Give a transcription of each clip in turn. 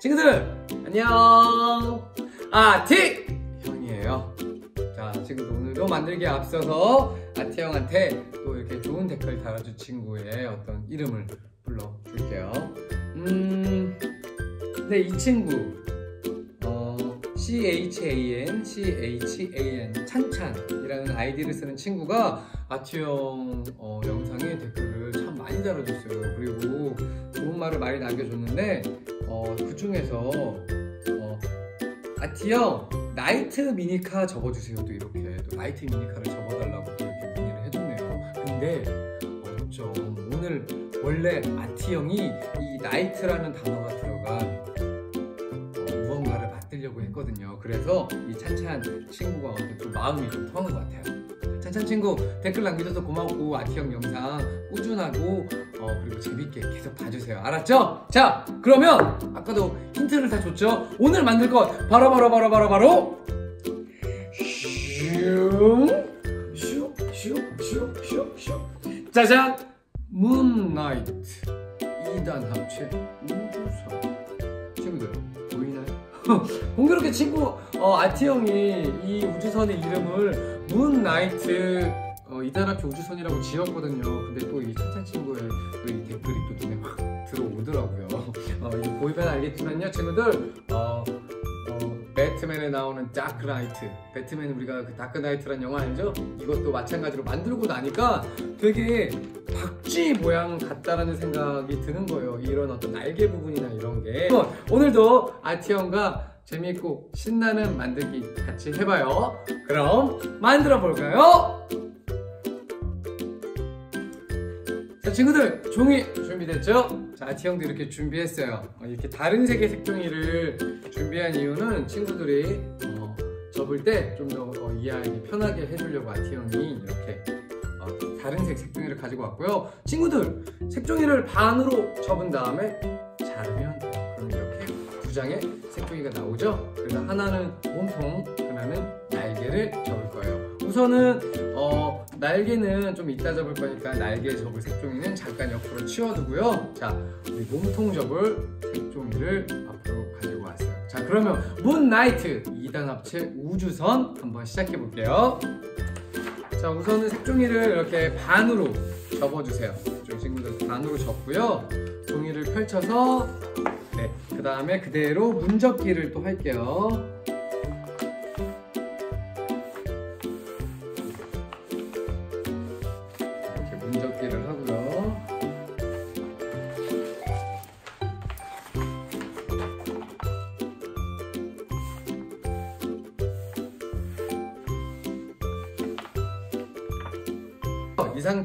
친구들 안녕. 아티 형이에요. 자 친구들 오늘도 만들기에 앞서서 아티 형한테 또 이렇게 좋은 댓글 달아준 친구의 어떤 이름을 불러줄게요. 음 근데 이 친구 어, CHAN CHAN 찬찬이라는 아이디를 쓰는 친구가 아티 형 어, 영상에 댓글을 참 많이 달아줬어요. 그리고 좋은 말을 많이 남겨줬는데 어, 그 중에서 어, 아티 형 나이트 미니카 접어주세요 또 이렇게. 또 나이트 미니카를 접어달라고 또 이렇게 문의를 해줬네요. 근데 어렵죠 오늘 원래 아티 형이 이 나이트라는 단어가 들어간 어, 무언가를 만들려고 했거든요. 그래서 이 찬찬 친구가 어떤 좀 마음이 좀 통한 것 같아요. 찬찬 친구 댓글 남겨줘서 고맙고 아티 형 영상 꾸준하고 어, 그리고 재밌게 계속 봐주세요. 알았죠? 자, 그러면 아까도 힌트를 다 줬죠? 오늘 만들 것 바로 바로 바로 바로 바로 슝슝슝슝슝 짜잔 문나이트 2단 합체 우주선 친구들 보이나요? 공교롭게 친구 어, 아티 형이 이 우주선의 이름을 문나이트 어, 이단합체 우주선이라고 지었거든요. 근데 또이 찬찬 친구의 또이 댓글이 또 눈에 확 들어오더라고요. 어, 이거 보이면 알겠지만요, 친구들. 어, 어, 배트맨에 나오는 다크나이트. 배트맨 우리가 그 다크나이트란 영화 알죠? 이것도 마찬가지로 만들고 나니까 되게 박쥐 모양 같다라는 생각이 드는 거예요. 이런 어떤 날개 부분이나 이런 게. 오늘도 아티 형과 재미있고 신나는 만들기 같이 해봐요. 그럼 만들어 볼까요? 자 친구들 종이 준비됐죠? 자 아티 형도 이렇게 준비했어요 어, 이렇게 다른 색의 색종이를 준비한 이유는 친구들이 어, 접을 때 좀 더 어, 이해하기 편하게 해주려고 아티 형이 이렇게 어, 다른 색 색종이를 가지고 왔고요 친구들 색종이를 반으로 접은 다음에 자르면 그럼 이렇게 두 장의 색종이가 나오죠? 그래서 하나는 몸통 하나는 날개를 접을 거예요 우선은 어, 날개는 좀 이따 접을 거니까 날개 접을 색종이는 잠깐 옆으로 치워두고요. 자, 우리 몸통 접을 색종이를 앞으로 가지고 왔어요. 자, 그러면 문나이트 2단 합체 우주선 한번 시작해 볼게요. 자, 우선은 색종이를 이렇게 반으로 접어주세요. 좀 친구들 반으로 접고요. 종이를 펼쳐서 네, 그 다음에 그대로 문접기를 또 할게요.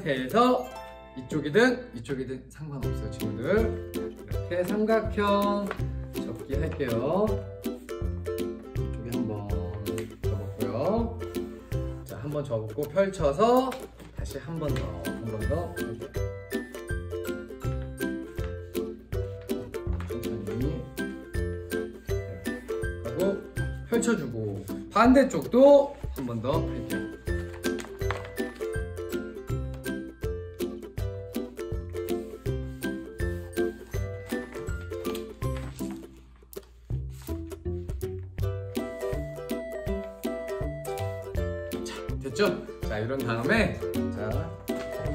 상태에서 이쪽이든 이쪽이든 상관없어요 친구들. 이렇게 삼각형 접기 할게요. 이쪽에 한번 접었고요. 자 한 번 접고 펼쳐서 다시 한 번 더 한 번더 천천히. 이렇게 하고 펼쳐주고 반대쪽도 한 번 더 할게요 이런 다음에 자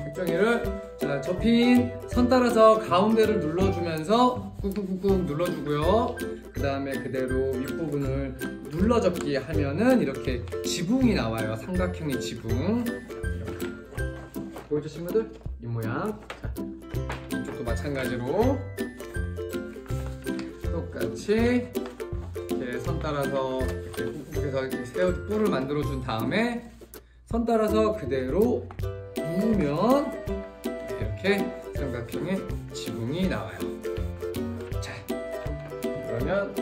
색종이를 자 접힌 선 따라서 가운데를 눌러주면서 꾹꾹꾹꾹 눌러주고요 그 다음에 그대로 윗부분을 눌러접기 하면은 이렇게 지붕이 나와요 삼각형의 지붕. 보이죠 친구들? 이 모양 자, 이쪽도 마찬가지로 똑같이 이렇게 선 따라서 이렇게 꾹꾹해서 이렇게 세워 뿔을 만들어 준 다음에 선 따라서 그대로 누우면 이렇게 삼각형의 지붕이 나와요. 자, 그러면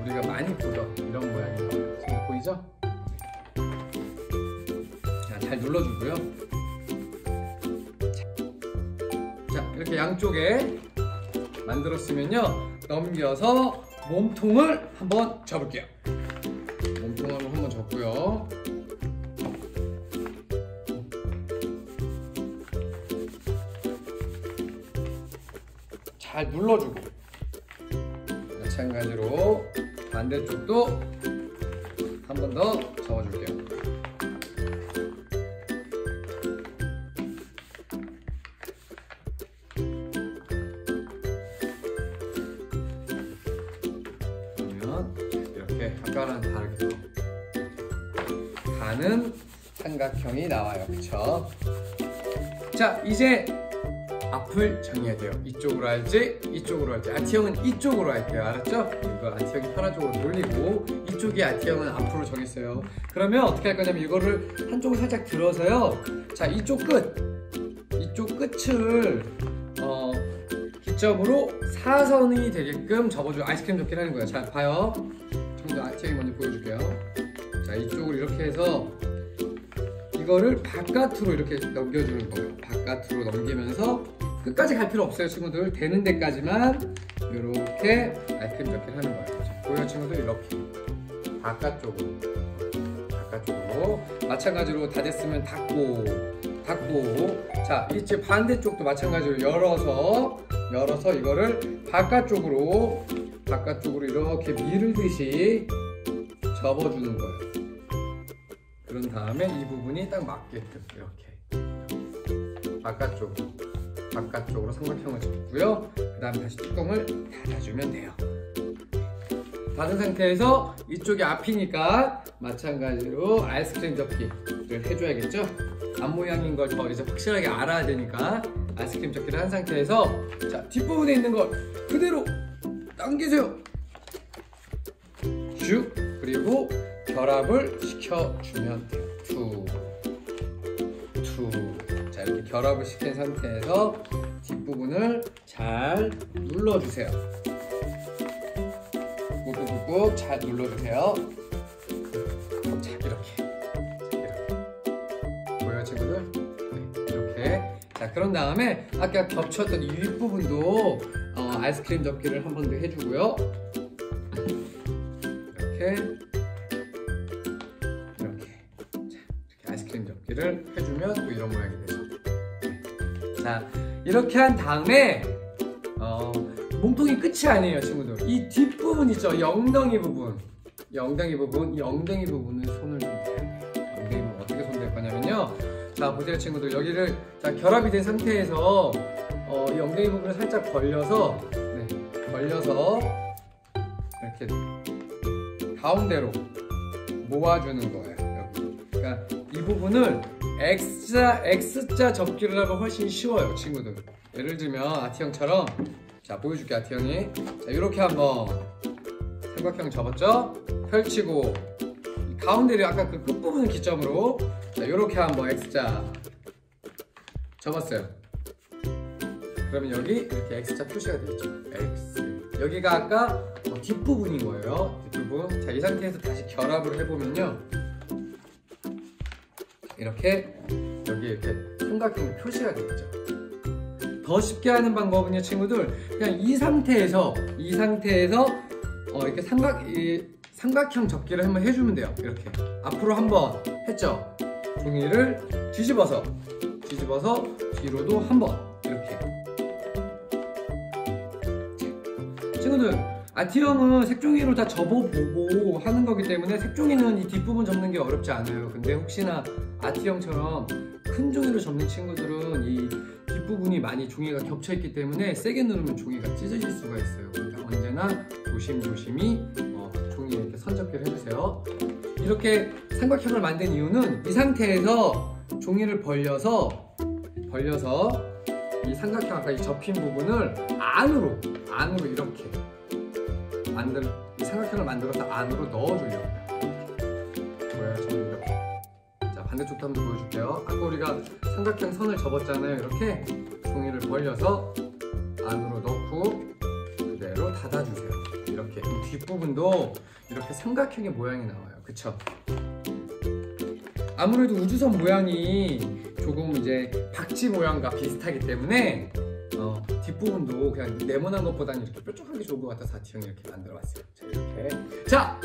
우리가 많이 보던 이런 모양이 나와요. 보이죠? 자, 잘 눌러주고요. 자, 이렇게 양쪽에 만들었으면요. 넘겨서 몸통을 한번 접을게요. 몸통을 한번 접고요. 잘 눌러주고 마찬가지로 반대쪽도 한 번더 접어줄게요. 그러면 이렇게 아까랑 다르게 가는 삼각형이 나와요. 그쵸? 자, 이제 앞을 정해야 돼요. 이쪽으로 할지, 이쪽으로 할지. 아티형은 이쪽으로 할게요. 알았죠? 이거 아티형이 편한쪽으로 돌리고, 이쪽이 아티형은 앞으로 정했어요. 그러면 어떻게 할 거냐면 이거를 한쪽을 살짝 들어서요. 자, 이쪽 끝, 이쪽 끝을 어, 기점으로 사선이 되게끔 접어줘. 아이스크림 접기를 하는 거예요. 자, 봐요. 지금도 아티형이 먼저 보여줄게요. 자, 이쪽을 이렇게 해서 이거를 바깥으로 이렇게 넘겨주는 거예요. 바깥으로 넘기면서 끝까지 갈 필요 없어요, 친구들. 되는 데까지만 이렇게 아이스크림 접기를 하는 거예요. 자, 보여요, 친구들 이렇게 바깥쪽으로, 바깥쪽으로 마찬가지로 다 됐으면 닫고, 닫고. 자, 이제 반대쪽도 마찬가지로 열어서, 열어서 이거를 바깥쪽으로, 바깥쪽으로 이렇게 밀듯이 접어주는 거예요. 그런 다음에 이 부분이 딱 맞게끔 이렇게 바깥쪽으로 바깥쪽으로 삼각형을 접고요. 그 다음에 다시 뚜껑을 닫아주면 돼요. 닫은 상태에서 이쪽이 앞이니까 마찬가지로 아이스크림 접기를 해줘야겠죠? 앞 모양인 걸 더 이제 확실하게 알아야 되니까 아이스크림 접기를 한 상태에서 자 뒷부분에 있는 걸 그대로 당기세요. 쭉 그리고 결합을 시켜주면 돼요. 결합을 시킨 상태에서 뒷부분을 잘 눌러주세요. 꾹꾹꾹꾹 잘 눌러주세요. 자 이렇게, 자, 이렇게. 보여요 친구들? 네, 이렇게. 자 그런 다음에 아까 겹쳤던 이 윗부분도 어, 아이스크림 접기를 한 번 더 해주고요. 이렇게 이렇게 자, 이렇게 아이스크림 접기를 해주면 또 이런 모양이. 자 이렇게 한 다음에 어, 몸통이 끝이 아니에요 친구들. 이 뒷부분 있죠, 이 엉덩이 부분. 이 엉덩이 부분, 이 엉덩이 부분은 손을. 엉덩이 부분 어떻게 손댈 거냐면요. 자 보세요 친구들 여기를 자 결합이 된 상태에서 어, 이 엉덩이 부분을 살짝 벌려서 네, 벌려서 이렇게 가운데로 모아주는 거예요. 여기. 그러니까 이 부분을 X자, X자 접기를 하면 훨씬 쉬워요, 친구들. 예를 들면 아티 형처럼 자 보여줄게 아티 형이 자 이렇게 한번 삼각형 접었죠? 펼치고 이 가운데를 아까 그 끝부분을 기점으로 자 이렇게 한번 X자 접었어요. 그러면 여기 이렇게 X자 표시가 되겠죠? X 여기가 아까 어, 뒷부분인 거예요. 뒷부분. 자, 이 상태에서 다시 결합을 해보면요. 이렇게 여기 이렇게 삼각형이 표시가 되겠죠. 더 쉽게 하는 방법은요, 친구들. 그냥 이 상태에서 이 상태에서 어, 이렇게 삼각 이 삼각형 접기를 한번 해주면 돼요. 이렇게 앞으로 한번 했죠. 종이를 뒤집어서 뒤집어서 뒤로도 한번 이렇게 친구들 아티형은 색종이로 다 접어보고 하는 거기 때문에 색종이는 이 뒷부분 접는 게 어렵지 않아요. 근데 혹시나 아티형처럼 큰 종이로 접는 친구들은 이 뒷부분이 많이 종이가 겹쳐 있기 때문에 세게 누르면 종이가 찢어질 수가 있어요. 그러니까 언제나 조심조심히 어, 종이에 이렇게 선접기를 해주세요. 이렇게 삼각형을 만든 이유는 이 상태에서 종이를 벌려서 벌려서 이 삼각형 아까 이 접힌 부분을 안으로 안으로 이렇게 만들 이 삼각형을 만들어서 안으로 넣어주려고 보여요 반대쪽도 한번 보여줄게요. 아까 우리가 삼각형 선을 접었잖아요. 이렇게 종이를 벌려서 안으로 넣고 그대로 닫아주세요. 이렇게. 이 뒷부분도 이렇게 삼각형의 모양이 나와요. 그쵸? 아무래도 우주선 모양이 조금 이제 박쥐 모양과 비슷하기 때문에 어, 뒷부분도 그냥 네모난 것보다는 이렇게 뾰족하게 좋은 것 같아서 아티형이 이렇게 만들어 봤어요. 자 이렇게 자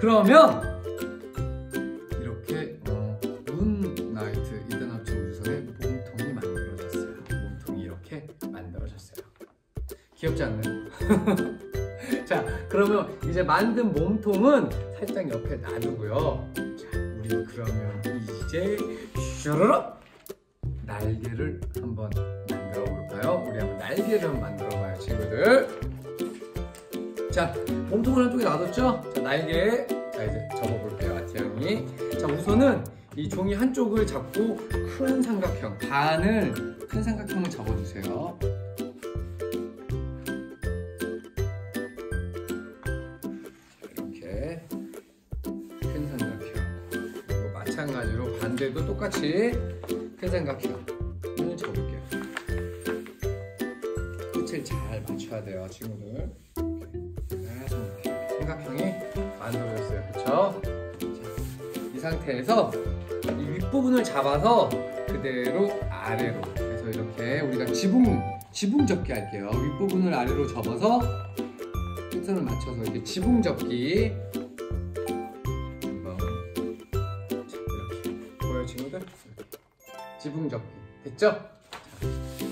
그러면 이렇게 어, 문나이트 이더너츠 우주선의 몸통이 만들어졌어요. 몸통이 이렇게 만들어졌어요. 귀엽지 않나요? 자, 그러면 이제 만든 몸통은 살짝 옆에 놔두고요. 자, 우리 그러면 이제 슈르륵 날개를 한번 만들어 볼까요? 우리 날개를 한번 만들어 봐요, 친구들. 자, 몸통을 한쪽에 놔뒀죠? 자, 날개. 자, 이제 접어볼게요, 아티 형이. 자, 우선은 이 종이 한쪽을 잡고 큰 삼각형, 반을 큰 삼각형을 접어주세요. 이렇게 큰 삼각형. 그리고 마찬가지로 반대도 똑같이 큰 삼각형 맞춰야 돼요, 친구들. 삼각형. 삼각형이 만들어졌어요, 그렇죠? 이 상태에서 이 윗부분을 잡아서 그대로 아래로 그래서 이렇게 우리가 지붕 지붕 접기 할게요. 윗부분을 아래로 접어서 끝선을 맞춰서 이렇게 지붕 접기 한번 자, 이렇게 보여 친구들 지붕 접기 됐죠? 자, 자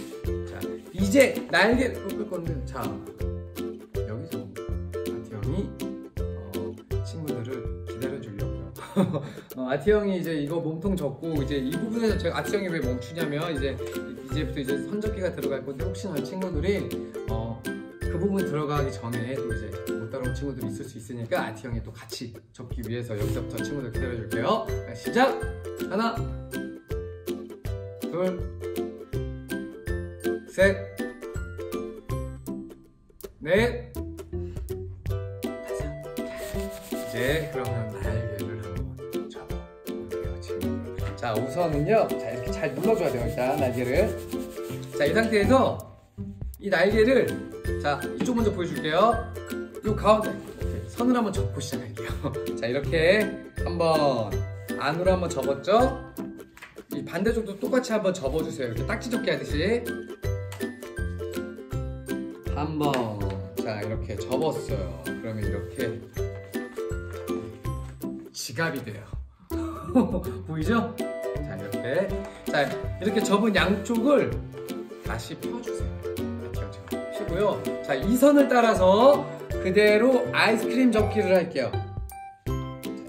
이제 날개를 꺾을 건데 자 여기서 아티 형이 어, 친구들을 기다려 주려고요. 어, 아티 형이 이제 이거 몸통 접고 이제 이 부분에서 제가 아티 형이 왜 멈추냐면 이제 이제부터 이제 선접기가 들어갈 건데 혹시나 친구들이 어, 그 부분 들어가기 전에 또 이제 못 따라온 친구들이 있을 수 있으니까 아티 형이 또 같이 접기 위해서 여기서부터 친구들 기다려 줄게요. 자, 시작. 하나, 둘, 셋, 넷, 다섯. 이제 그러면 날개를 한번 접어볼게요, 친구들. 자, 우선은요. 자, 이렇게 잘 눌러줘야 돼요, 일단 날개를. 자, 이 상태에서 이 날개를 자, 이쪽 먼저 보여줄게요. 요 가운데 선을 한번 접고 시작할게요. 자, 이렇게 한번 안으로 한번 접었죠? 이 반대쪽도 똑같이 한번 접어주세요. 이렇게 딱지 접기 하듯이. 이렇게 접었어요. 그러면 이렇게 지갑이 돼요. 보이죠? 자 이렇게 자 이렇게 접은 양쪽을 다시 펴주세요. 펴죠. 펴고요. 자이 선을 따라서 그대로 아이스크림 접기를 할게요. 자,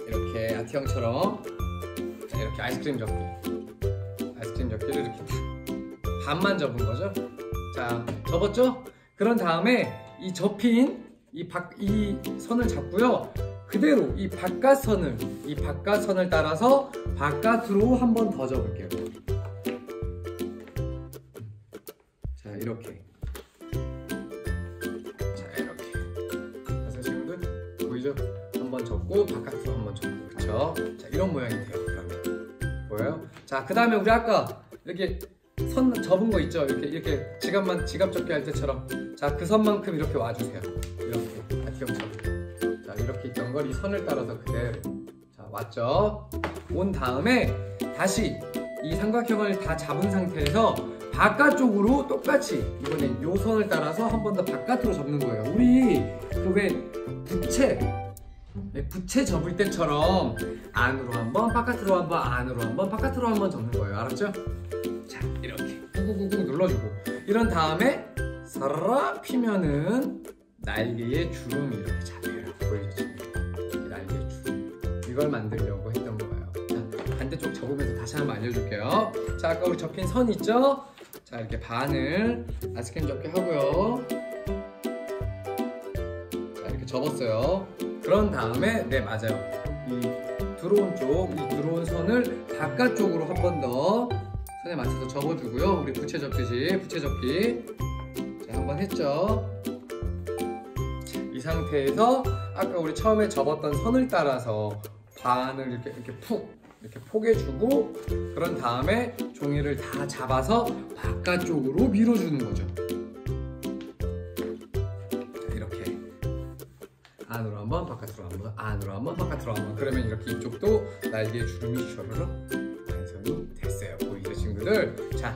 이렇게 아티 형처럼 자 이렇게 아이스크림 접기. 아이스크림 접기를 이렇게 탁 반만 접은 거죠. 자 접었죠? 그런 다음에 이 접힌 이, 바, 이 선을 잡고요. 그대로 이 바깥선을 이 바깥선을 따라서 바깥으로 한 번 더 접을게요. 자 이렇게 자 이렇게 그래서 친구들 보이죠? 한 번 접고 바깥으로 한 번 접고 그렇죠? 자 이런 모양이 돼요. 그러면 보여요? 자그 다음에 우리 아까 이렇게 선 접은 거 있죠? 이렇게 이렇게 지갑만 지갑 접기 할 때처럼 자 그 선만큼 이렇게 와주세요. 이렇게 아티형처럼 자 이렇게 있던 걸 이 선을 따라서 그대로 자 왔죠? 온 다음에 다시 이 삼각형을 다 잡은 상태에서 바깥쪽으로 똑같이 이번엔 요 선을 따라서 한 번 더 바깥으로 접는 거예요. 우리 그 왜 부채 네, 부채 접을 때처럼 안으로 한 번, 바깥으로 한 번, 안으로 한 번, 바깥으로 한번 접는 거예요. 알았죠? 자, 이렇게 꾹꾹꾹 눌러주고 이런 다음에 사라라 피면은 날개에 주름이 이렇게 잡혀요. 보이죠? 이 날개 주름 이걸 만들려고 했던 거예요. 자, 반대쪽 접으면서 다시 한번 알려줄게요. 자, 아까 우리 접힌 선 있죠? 자, 이렇게 반을 아이스크림 접기 하고요. 자, 이렇게 접었어요. 그런 다음에 네 맞아요. 이 들어온 쪽, 이 들어온 선을 바깥쪽으로 한 번 더 선에 맞춰서 접어주고요. 우리 부채 접듯이 부채 접기. 자, 한번 했죠. 자, 이 상태에서 아까 우리 처음에 접었던 선을 따라서 반을 이렇게 이렇게 푹 이렇게 포개주고 그런 다음에 종이를 다 잡아서 바깥쪽으로 밀어주는 거죠. 자, 이렇게 안으로 한번 바깥으로 한번 안으로 한번 바깥으로 한번 그러면 이렇게 이쪽도 날개 주름이 됐어요. 친구들? 자,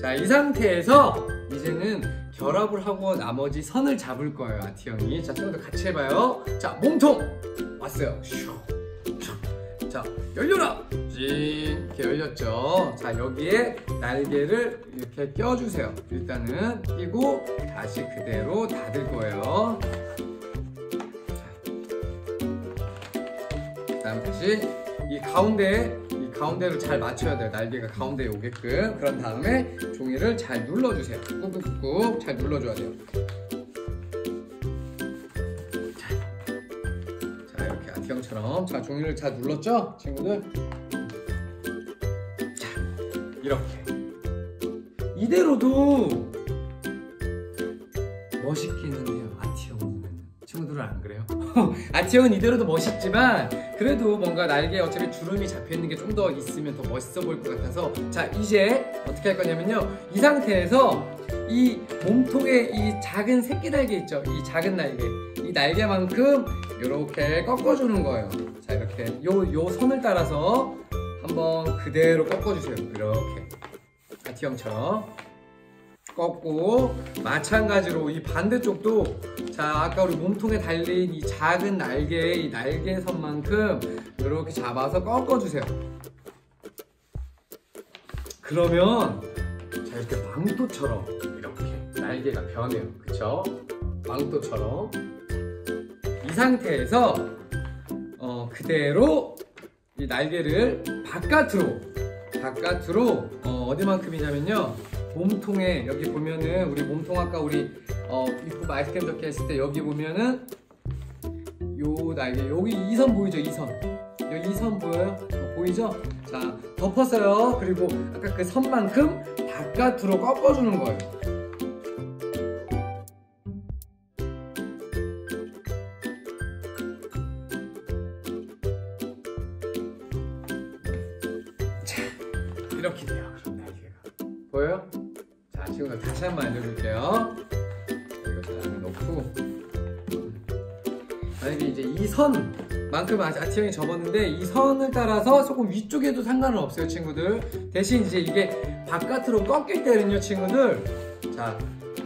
자 이 상태에서 이제는 결합을 하고 나머지 선을 잡을 거예요 아티 형이. 자 친구들 같이 해봐요. 자 몸통 왔어요. 슈, 슈. 자 열려라! 찡 이렇게 열렸죠. 자 여기에 날개를 이렇게 껴주세요. 일단은 끼고 다시 그대로 닫을 거예요. 자, 다음 다시 이 가운데 이 가운데를 잘 맞춰야 돼요. 날개가 가운데에 오게끔. 그런 다음에 종이를 잘 눌러주세요. 꾹꾹꾹 잘 눌러줘야 돼요. 자 이렇게 아티형처럼 자 종이를 잘 눌렀죠 친구들 자 이렇게 이대로도 아티형은 이대로도 멋있지만 그래도 뭔가 날개에 어차피 주름이 잡혀있는 게 좀 더 있으면 더 멋있어 보일 것 같아서 자 이제 어떻게 할 거냐면요. 이 상태에서 이 몸통에 이 작은 새끼 날개 있죠. 이 작은 날개. 이 날개만큼 이렇게 꺾어주는 거예요. 자 이렇게. 요, 요 선을 따라서 한번 그대로 꺾어주세요. 이렇게. 아티형처럼 꺾고 마찬가지로 이 반대쪽도 자 아까 우리 몸통에 달린 이 작은 날개 이 날개선만큼 이렇게 잡아서 꺾어주세요. 그러면 자 이렇게 망토처럼 이렇게 날개가 변해요. 그쵸? 망토처럼. 이 상태에서 어, 그대로 이 날개를 바깥으로 바깥으로 어, 디만큼이냐면요 몸통에 여기 보면은 우리 몸통 아까 우리 어, 입구 아이스크림 적게 했을 때 여기 보면은 요 날개 여기 이선 보이죠? 이 선. 여기 이선 보여요 어, 보이죠? 자 덮었어요. 그리고 아까 그 선만큼 바깥으로 꺾어주는 거예요 알려줄게요. 잘 안에 넣고. 만약에 이제 이 선만큼 아- 아티형이 접었는데 이 선을 따라서 조금 위쪽에도 상관은 없어요 친구들. 대신 이제 이게 바깥으로 꺾일 때는요 친구들. 자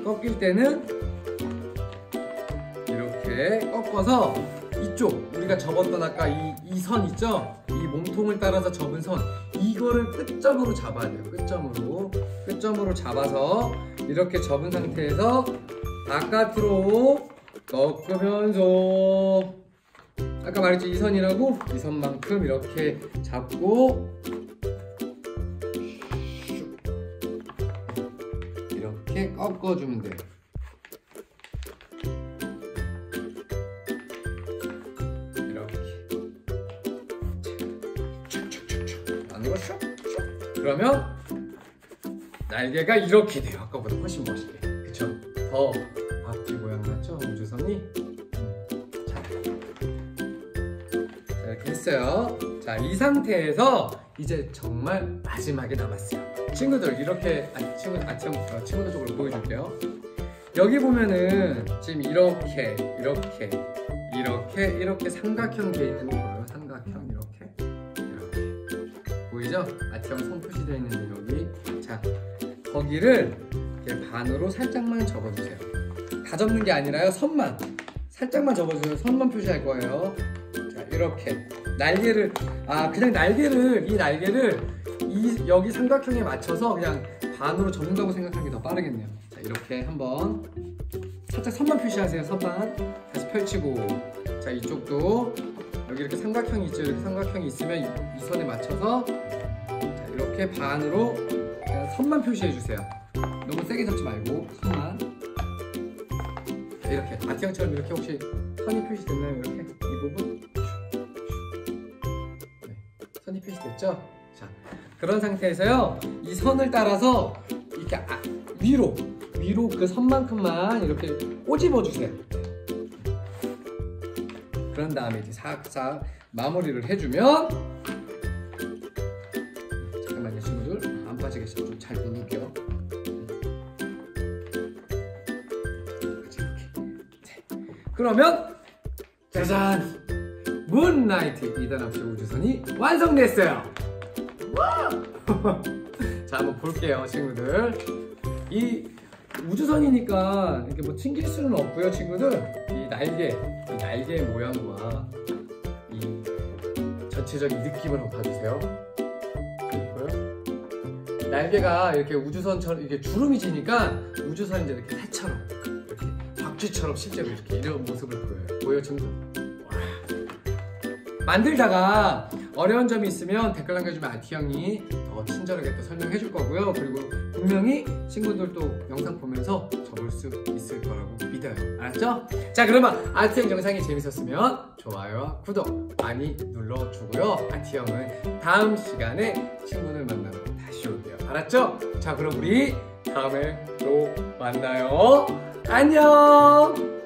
꺾일 때는 이렇게 꺾어서 이쪽 우리가 접었던 아까 이 이 선 있죠? 이 몸통을 따라서 접은 선. 이거를 끝점으로 잡아야 돼요. 끝점으로. 끝점으로 잡아서 이렇게 접은 상태에서 바깥으로 꺾으면서 아까 말했죠? 이 선이라고? 이 선만큼 이렇게 잡고 이렇게 꺾어주면 돼요 그러면 날개가 이렇게 돼요. 아까보다 훨씬 멋있게. 그쵸? 더 바퀴 모양 났죠? 우주선이? 음, 자, 자 이렇게 했어요. 자 이 상태에서 이제 정말 마지막에 남았어요. 친구들 이렇게 아니 친구 아 친구 어, 친구들 쪽으로 보여줄게요. 여기 보면은 지금 이렇게 이렇게 이렇게 이렇게 삼각형 돼 있는 거 보여요 삼각형 보이죠? 아티형 손 표시되어 있는데 여기. 자 거기를 이렇게 반으로 살짝만 접어주세요. 다 접는 게 아니라요 선만. 살짝만 접어주세요. 선만 표시할 거예요. 자 이렇게. 날개를 아 그냥 날개를 이 날개를 이 여기 삼각형에 맞춰서 그냥 반으로 접는다고 생각하는 게더 빠르겠네요. 자 이렇게 한번 살짝 선만 표시하세요 선만. 다시 펼치고. 자 이쪽도 여기 이렇게 삼각형이 있죠. 이렇게 삼각형이 있으면 이, 이 선에 맞춰서 자 이렇게 반으로 선만 표시해 주세요. 너무 세게 잡지 말고 선만. 자, 이렇게 아티형처럼 이렇게 혹시 선이 표시됐나요? 이렇게? 이 부분? 네, 선이 표시됐죠? 자 그런 상태에서요. 이 선을 따라서 이렇게 아- 위로 위로 그 선만큼만 이렇게 꼬집어 주세요. 그런 다음에 이제 싹싹 마무리를 해주면 그러면 짜잔 문라이트 2단 앞시 우주선이 완성됐어요 와! 자 한번 볼게요 친구들 이 우주선이니까 이렇게 뭐 튕길 수는 없고요 친구들 이 날개 이 날개 모양과 이저 전체적인 느낌을 한번 봐주세요. 날개가 이렇게 우주선처럼 이게 주름이 지니까 우주선이 이제 이렇게 새처럼 박쥐처럼 실제로 이렇게 이런 모습을 보여요. 보여 친구? 만들다가 어려운 점이 있으면 댓글 남겨주면 아티 형이 더 친절하게 또 설명해 줄 거고요. 그리고 분명히 친구들도 영상 보면서 접을 수 있을 거라고 믿어요. 알았죠? 자 그러면 아티 형 영상이 재밌었으면 좋아요와 구독 많이 눌러주고요. 아티 형은 다음 시간에 친구들 만나러 다시 올게요. 알았죠? 자 그럼 우리 다음에 또 만나요. 안녕!